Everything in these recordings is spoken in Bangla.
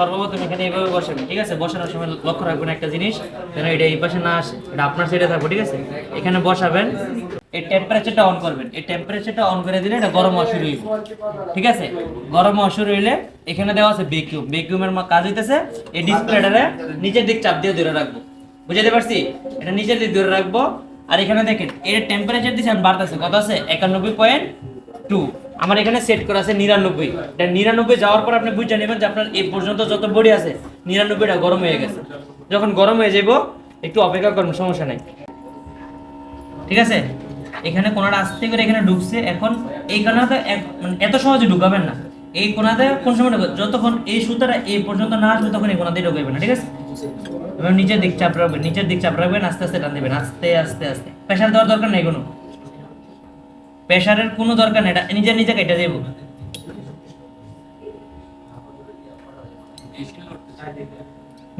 সর্বপ্রথম এখানে এইভাবে বসাবেন ঠিক আছে? বসানোর সময় লক্ষ্য রাখবেন একটা জিনিস, যেন এটা এই পাশে না আসে। এটা আপনার সাইডে থাকবে, ঠিক আছে? এখানে বসাবেন, এই টেম্পারেচারটা অন করবেন। এই টেম্পারেচারটা অন করে দিলে এটা গরম শুরু হইবে, ঠিক আছে? গরম অসুর হইলে এখানে দেওয়া আছে ভ্যাকিউম ভ্যাকিউমের কাজ হইতেছে, এই ডিসপ্লেটারে নিচের দিক চাপ দিয়ে ধরে রাখব। বুঝতে পারছি? এটা নিচের দিক ধরে রাখব। আর এখানে দেখেন, এর টেম্পারেচার দিচ্ছে আমি বাড়তেছে, কত আছে? একানব্বই পয়েন্ট টু আমার এখানে সেট করা আছে নিরানব্বই। নিরানব্বই যাওয়ার পর আপনি বুঝে নেবেন যে আপনার এই পর্যন্ত যত বডি আছে, নিরানব্বইটা গরম হয়ে গেছে। যখন গরম হয়ে যাব একটু অপেক্ষা করুন, সমস্যা নাই। ঠিক আছে? এখানে কোনাটা আস্তে করে এখানে ঢুকছে। এখন এই কোনাতে মানে এত সহজে ঢুকাবেন না। এই কোনাতে কোন সময় ঢুকবে যতক্ষণ এই সুতাটা এই পর্যন্ত না আসবে, তখন এই কোনাতে ঢুকাবেন না। ঠিক আছে? এবার নিচের দিক চাপ রাখবেন, নিচের দিক চাপ রাখবেন, আস্তে আস্তে টান দেবেন, আস্তে আস্তে আস্তে। প্রেশার দেওয়ার দরকার নেই কোনো। প্রেশারের কোনো দরকার নেই এটা নিজে নিজে কেটে দেবো।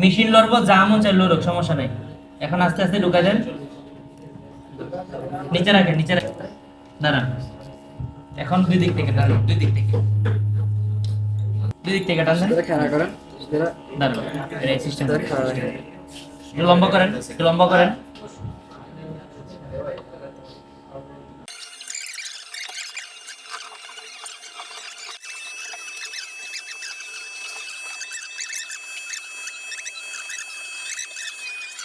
মেশিন লড়বো যা মন চাই লড়ুক সমস্যা নাই। এখন আস্তে আস্তে ঢুকা দেন। নিচে রাখেন নিচে রাখেন। দাঁড়ান। এখন দুই দিক থেকে দাঁড়ান দুই দিক থেকে। দুই দিক থেকে টান দেন খেলা করেন। দাঁড়ান। লম্বা করেন লম্বা করেন।